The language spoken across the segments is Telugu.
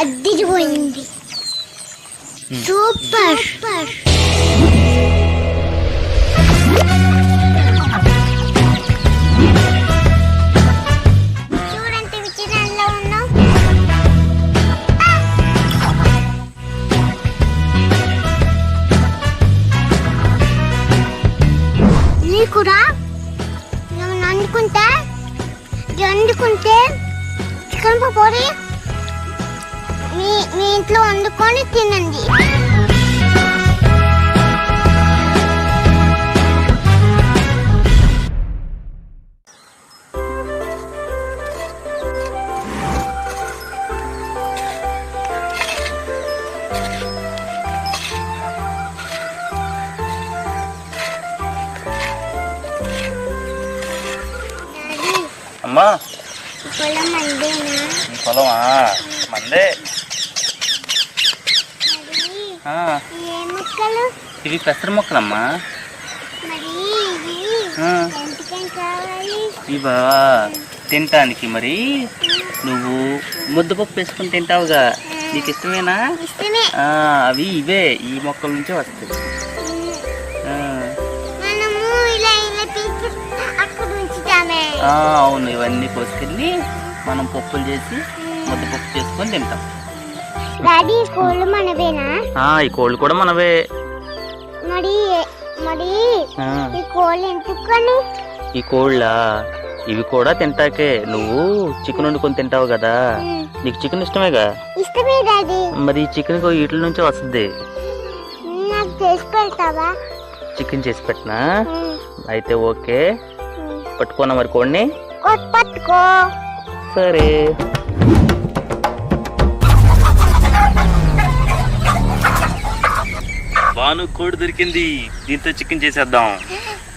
అద్దిరిపోయింది సూపర్. సూపర్ వండుకుంటే ఇది వండుకుంటే చికెన్ పకోడీ మీ మీ ఇంట్లో వండుకొని తినండి. అమ్మా. పొలం అందేనా ఈ పొలమా? మందే. ఇవి పెసర మొక్కలమ్మా. ఇవా తినటానికి మరి నువ్వు ముద్దపప్పు వేసుకుని తింటావుగా. నీకు ఇష్టమేనా అవి ఇవే ఈ మొక్కల నుంచే వస్తాయి. అవును ఇవన్నీ కోసుకెళ్ళి మనం పప్పులు చేసి ముద్దపప్పు చేసుకొని తింటాం. డాడీ కోళ్ళు మనవేనా? ఆ, ఈ కోళ్ళు కూడా మనవే. మరి మరి ఆ, ఈ కోళ్ళు ఎందుకని ఈ కోళ్ళ? ఇవి కూడా తింటాకే. నువ్వు చికెన్ వండుకొని తింటావు కదా. నీకు చికెన్ ఇష్టమేగా? ఇష్టమే డాడీ. మరి చికెన్ వీటి నుంచే వస్తుంది. నాకు చేసి పెడతావా? చికెన్ చేసి పెట్టినా? ఉమ్, అయితే ఓకే. ఉమ్. పట్టుకోనా మరి కోడిని? పట్టుకో. సరే. బాను కోడి దొరికింది. దీంతో చికెన్ చేసేద్దాం.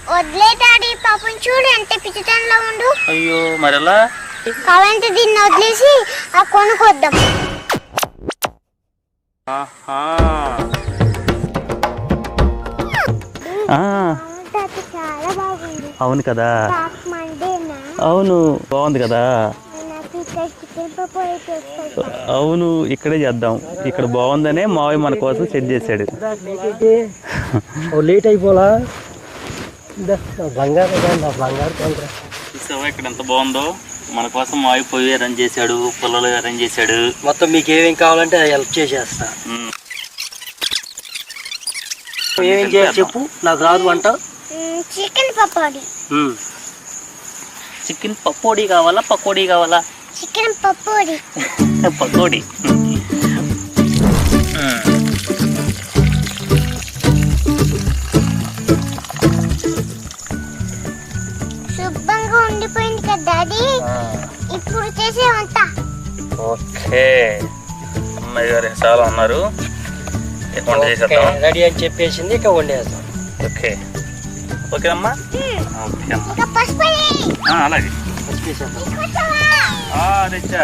వదిలే డాడీ పాపం చూడు ఎంత పిచ్చితనంలో ఉండు. అయ్యో మరెలా? కావాలంటే దీన్ని వదిలేసి ఆ కొనుక్కొద్దాం ఆహా. ఆ, చాలా బాగుంది. అవును కదా. అవును బాగుంది కదా. అవును ఇక్కడే చేద్దాం. ఇక్కడ బాగుందనే మావయ్య మన కోసం సెట్ చేశాడు. ఓ లేట్ అయిపోలా? బంగారు చూసావా ఇక్కడ ఎంత బాగుందో? మన కోసం మావయ్య పొయ్యి అరేంజ్ చేశాడు పుల్లలు అరేంజ్ చేశాడు. మొత్తం మీకు ఏమేం కావాలంటే హెల్ప్ చేసేస్తా. ఏమేం చేయాలి చెప్పు? నాకు రాదు వంట. చికెన్ పకోడీ. చికెన్ పకోడీ కావాలా పకోడీ కావాలా? చికెన్ పకోడీ. పకోడీ. శుభ్రంగా ఉండిపోయింది కదా డాడీ? ఇప్పుడు చేసే వంట. ఓకే. అమ్మాయి గారు చాలా ఉన్నారు. ఇక వంట ఓకే, చేసేద్దాం? రెడీ అని చెప్పేసింది ఇక వండేస్తాం ఓకే. ఓకే అమ్మా ఓకే అమ్మా అలాగే? ఆ, తెచ్చా.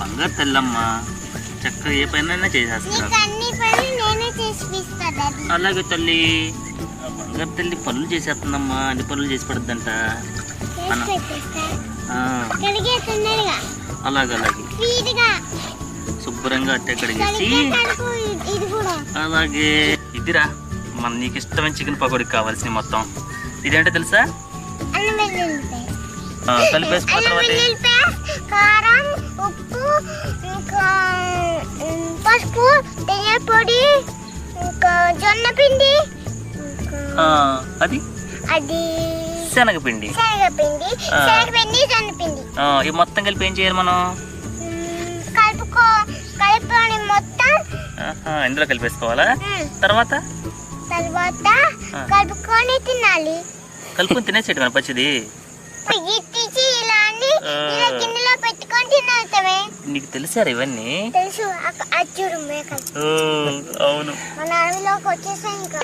బంగారు తెల్లమ్మ. చక్కగా ఏ పైన చేసేస్తున్నారు నీకు అన్ని పనులు నేనే చేసి ఇస్తా డాడీ. అలాగే తల్లి. బంగారు తల్లి పనులు చేసేస్తుందమ్మా. అన్ని పనులు చేసి పడుద్దంట. అలాగే అలాగే. శుభ్రంగా అట్టే కడిగేసి. అలాగే. ఇదిరా. మన నీకు ఇష్టమైన చికెన్ పకోడీకి కావాల్సిన మొత్తం. ఇదేంటో తెలుసా? కలిపేసుకున్న తర్వాత అది? అది శనగపిండి. శనగపిండి. శనగపిండి జొన్న పిండి ఆ, ఇవి మొత్తం కలిపి ఏం చేయాలి మనం? కలుపుకో కలుపుకొని మొత్తం ఇందులో కలిపేసుకోవాలా? తర్వాత? తర్వాత. కలుపుకొని తినాలి. కలుపుకొని తినేసేటి మన పచ్చిది? ఇలా అని ఆ. ఇలా గిన్నెలో పెట్టుకొని తినేస్తామే నీకు తెలిసారా ఇవన్నీ? తెలుసు అవును. మన అడవిలోకి వచ్చేసాయి ఇంకా.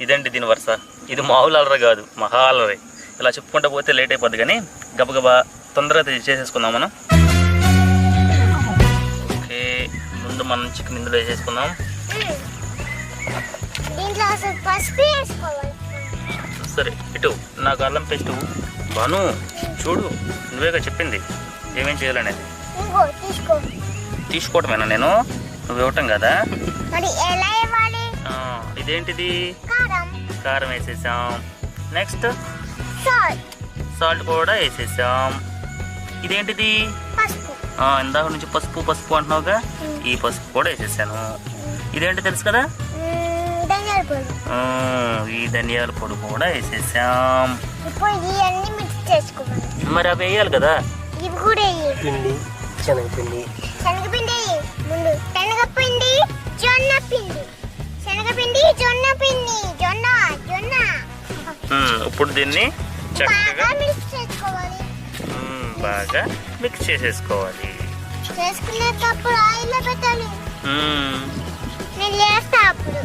ఇదండి దీని వరుస. ఇది మామూలు అలర కాదు మహా అలరి. ఇలా చెప్పుకుంటూ పోతే లేట్ అయిపోద్ది కానీ గబగబా తొందరగా చేసేసుకుందాం మనం. ఓకే ముందు మనం చికెన్ ఇందులో వేసేసుకుందాం. దీంట్లో అసలు పసుపు వేసుకోవాలి. సరే ఇటు నాకు అల్లం పేస్ట్. బాను చూడు నువ్వేగా చెప్పింది. ఏమేం చేయాలనేది? తీసుకోవటమేనా నేను? నువ్వు ఇవ్వటం కదా? మరి ఎలా ఇవ్వాలి? ఆ, ఇదేంటిది? కారం. కారం వేసేసాం. నెక్స్ట్? సాల్ట్. సాల్ట్ కూడా వేసేసాం. ఇదేంటిది? ఇందాక నుంచి పసుపు పసుపు అంటున్నావుగా? ఈ పసుపు కూడా వేసేసాను. ఇదేంటి తెలుసు కదా? ఈ ధనియాల పొడి కూడా వేసేసాం. ఇప్పుడు ఇవన్నీ మిక్స్ చేసుకోవాలి. మరి అవి వేయాలి కదా? ఇవి పిండి శనగపిండి. శనగపిండి ముందు శనగపిండి జొన్న పిండి. శనగపిండి జొన్న పిండి. జొన్న జొన్న. ఇప్పుడు దీన్ని చక్కగా మిక్స్ చేసుకోవాలి. బాగా మిక్స్ చేసేసుకోవాలి. చేసుకునేటప్పుడు ఆయిల్ పెట్టాలి. నేను లేస్తా అప్పుడు.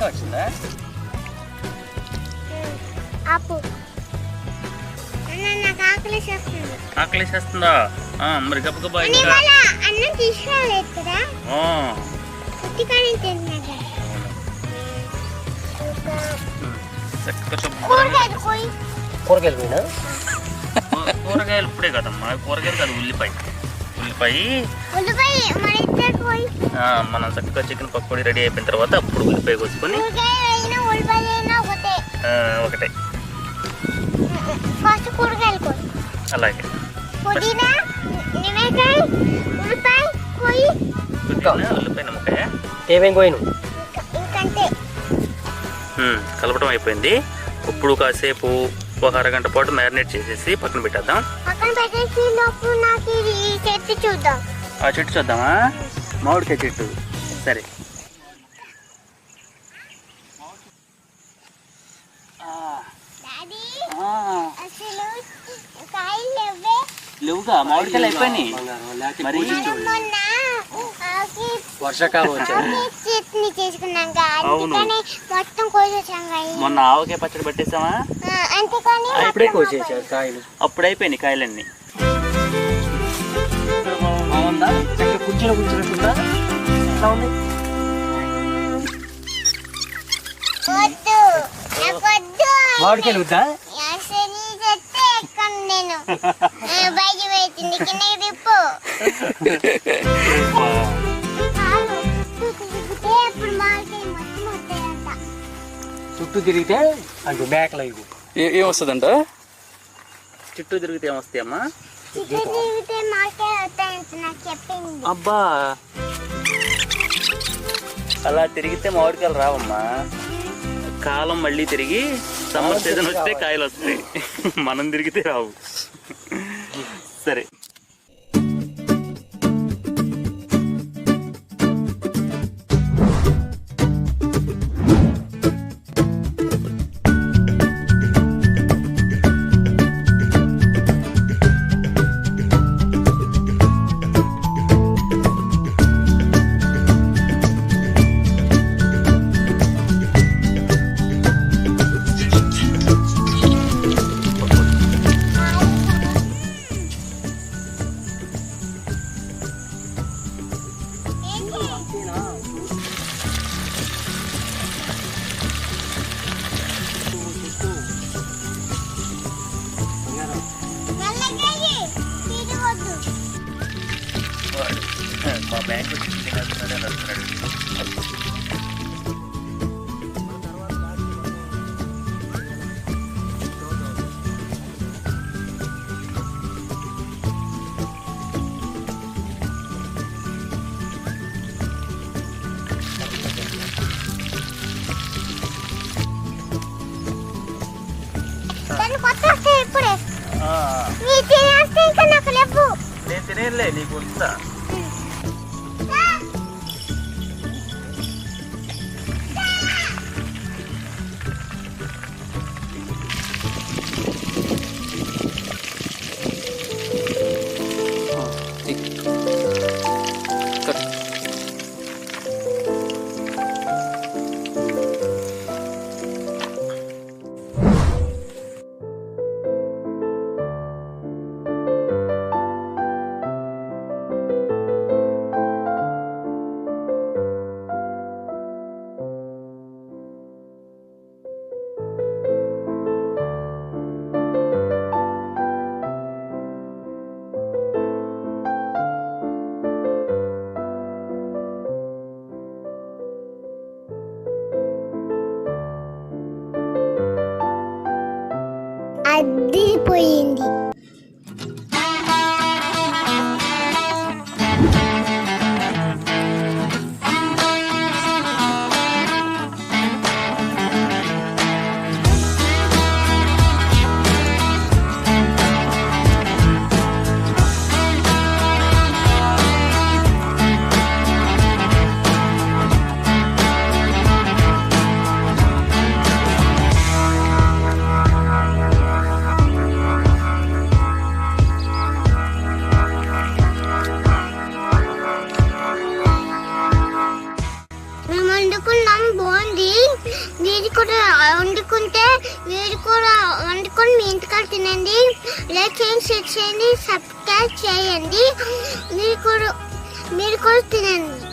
కరెక్ట్గా వచ్చిందా ఆపు మరి గబగబా అన్నం కదా కూరగాయలు కూరగాయలు ఇప్పుడే కదమ్మా. కూరగాయలు కాదు ఉల్లిపాయ. ఉల్లిపాయ. మన చక్కగా చికెన్ పకోడీ రెడీ అయిపోయిన తర్వాత అప్పుడు ఉల్లిపాయ కోసుకొని ఒకటే. అలాగే. ఉల్లిపాయ నిమ్మకాయ. ఏమేం కలపడం అయిపోయింది. ఇప్పుడు కాసేపు ఒక అరగంట పాటు మ్యారినేట్ చేసేసి పక్కన పెట్టేద్దాం. పక్కన పెట్టేసి లోపు నాకు ఈ చెట్టు చూద్దాం. ఆ చెట్టు చూద్దామా? మామిడికాయ చెట్టు. సరే. లేవుగా మామిడికాయలు అయిపోయినాయి. మరి? మొన్న వర్షాకాలం వచ్చింది అవును. మొత్తం ఆవకాయ పచ్చడి పెట్టేసామా? ఇప్పుడే కోసేసారు కాయలు. అప్పుడు అయిపోయినాయి కాయలన్నీ. బాగుందా? చక్కగా కుర్చీలో కూర్చున్నట్టుందా ఎట్లా ఉంది? మామిడికాయలు వద్దా? చెట్టు తిరిగితే అప్పుడు అంటే మేకలు ఇవి తిరిగితే ఏమొస్తాయమ్మా చుట్టూ తిరిగితే నాకు చెప్పింది. అబ్బా! అలా తిరిగితే మామిడికాయలు రావమ్మా. కాలం మళ్ళీ తిరిగి సమ్మర్ సీజన్ వస్తే కాయలు వస్తాయి. మనం తిరిగితే రావు. సరే. బ్యాంక్ తినేస్తున్నాడు అని వస్తున్నాడు దాన్ని కొత్త వస్తే ఇప్పుడే ఆ, నీ తినేస్తే ఇంకా నాకు లేవు నేను తినేలే నీకు వస్తా కూడా వండుకొని మీ ఇంటికాడ తినండి. లైక్ చేయండి షేర్ చేయండి సబ్స్క్రైబ్ చేయండి. మీరు కూడా మీరు కూడా తినండి.